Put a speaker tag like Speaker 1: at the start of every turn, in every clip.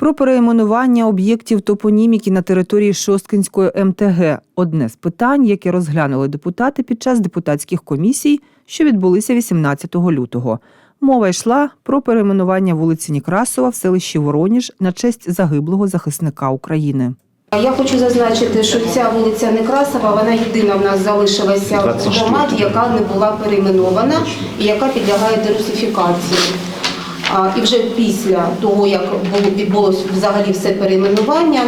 Speaker 1: Про перейменування об'єктів топоніміки на території Шосткинської МТГ одне з питань, яке розглянули депутати під час депутатських комісій, що відбулися 18 лютого. Мова йшла про перейменування вулиці Некрасова в селищі Вороніж на честь загиблого захисника України.
Speaker 2: Я хочу зазначити, що ця вулиця Некрасова, вона єдина в нас залишилася в громаді, яка не була перейменована і яка підлягає дерусифікації. І вже після того, як було відбулося взагалі все перейменування,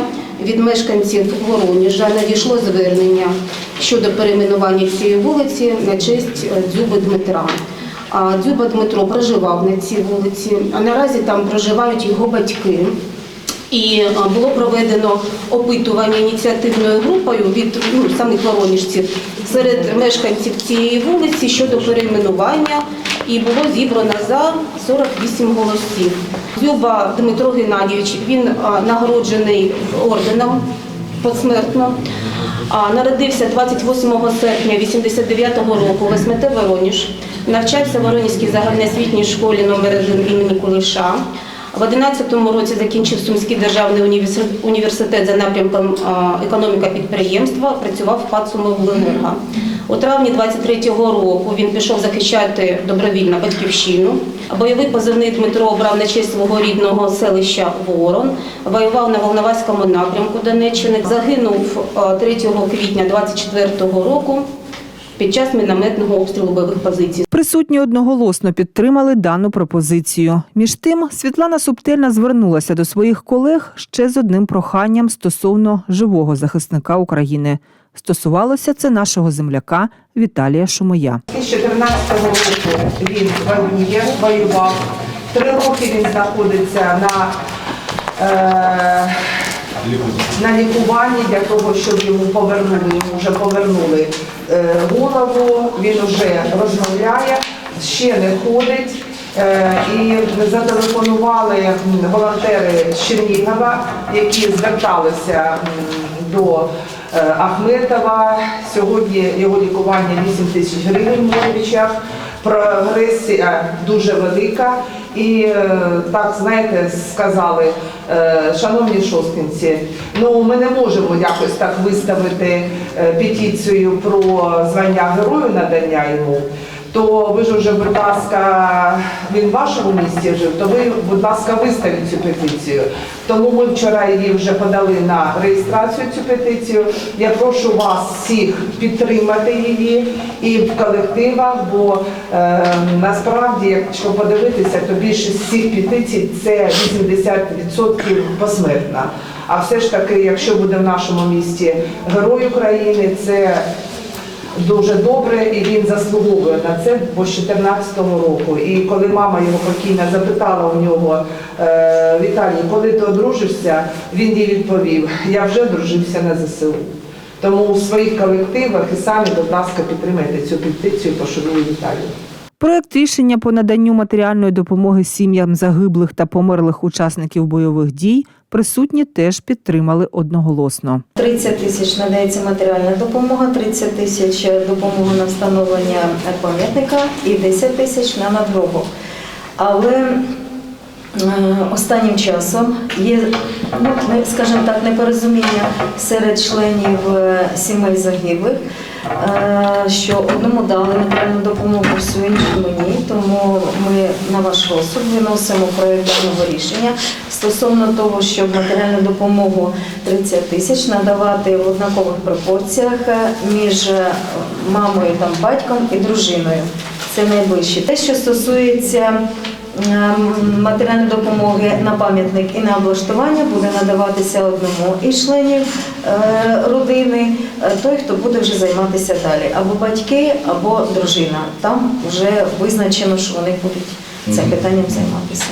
Speaker 2: від мешканців Вороніжа надійшло звернення щодо перейменування цієї вулиці на честь е, Дзюби Дмитра. Дзюба Дмитро проживав на цій вулиці, а наразі там проживають його батьки. І е, було проведено опитування ініціативною групою від ну, самих воронежців серед мешканців цієї вулиці щодо перейменування, і було зібрано за 48 голосів. Дзюба Дмитро Геннадійович, він нагороджений орденом посмертно. Народився 28 серпня 89-го року в СМТ Вороніж. Навчався в Воронізькій загальноосвітній школі номер 1 імені Кулиша. В 11-му році закінчив Сумський державний університет- за напрямком економіка підприємства, працював в ПАД «Сумиобленерго». У травні 23-го року він пішов захищати добровільно батьківщину. Бойовий позивний Дмитро обрав на честь свого рідного селища Ворон, воював на Волноваському напрямку Донеччини, загинув 3 квітня 24-го року під час мінометного обстрілу бойових позицій.
Speaker 1: Присутні одноголосно підтримали дану пропозицію. Між тим, Світлана Субтельна звернулася до своїх колег ще з одним проханням стосовно живого захисника України. Стосувалося це нашого земляка Віталія Шумоя.
Speaker 3: З 14 року він воює, воював. Три роки він знаходиться на, е, на лікуванні для того, щоб йому повернули, йому вже повернули голову, він вже розмовляє, ще не ходить. Е, І зателефонували волонтери з Чернігова, які зверталися до е, Ахметова. Сьогодні його лікування 8 тисяч гривень в Морвічах. Прогресія дуже велика. І е, так, знаєте, сказали, е, шановні шостинці, ну ми не можемо якось так виставити е, петицію про звання герою надання йому. То ви ж вже, будь ласка, він в вашому місті жив, то ви, будь ласка, виставіть цю петицію. Тому ми вчора її вже подали на реєстрацію цю петицію. Я прошу вас всіх підтримати її і в колективах, бо е, насправді, якщо подивитися, то більшість всіх петицій це 80% посмертна. А все ж таки, якщо буде в нашому місті Герой України, це дуже добре і він заслуговує на це, бо з 14-го року. І коли мама його покійна запитала у нього, е, Віталій, коли ти одружишся, він їй відповів, я вже одружився на ЗСУ. Тому у своїх колективах і самі, будь ласка, підтримайте цю петицію, пошануй Віталію.
Speaker 1: Проект рішення по наданню матеріальної допомоги сім'ям загиблих та померлих учасників бойових дій присутні теж підтримали одноголосно.
Speaker 4: 30 тисяч надається матеріальна допомога, 30 тисяч допомога на встановлення пам'ятника і 10 тисяч на надгробок. Але е, останнім часом є, скажімо так, непорозуміння серед членів е, сімей загиблих, е, що одному дали матеріальну допомогу, всю іншу мені. Тому ми на ваш розсуд виносимо проєкт даного рішення стосовно того, щоб матеріальну допомогу 30 тисяч надавати в однакових пропорціях е, між мамою, там, батьком і дружиною. Це найближче. Те, що стосується матеріальної допомоги на пам'ятник і на облаштування, буде надаватися одному із членів е, родини, е, той, хто буде вже займатися далі, або батьки, або дружина. Там вже визначено, що вони будуть цим питанням займатися.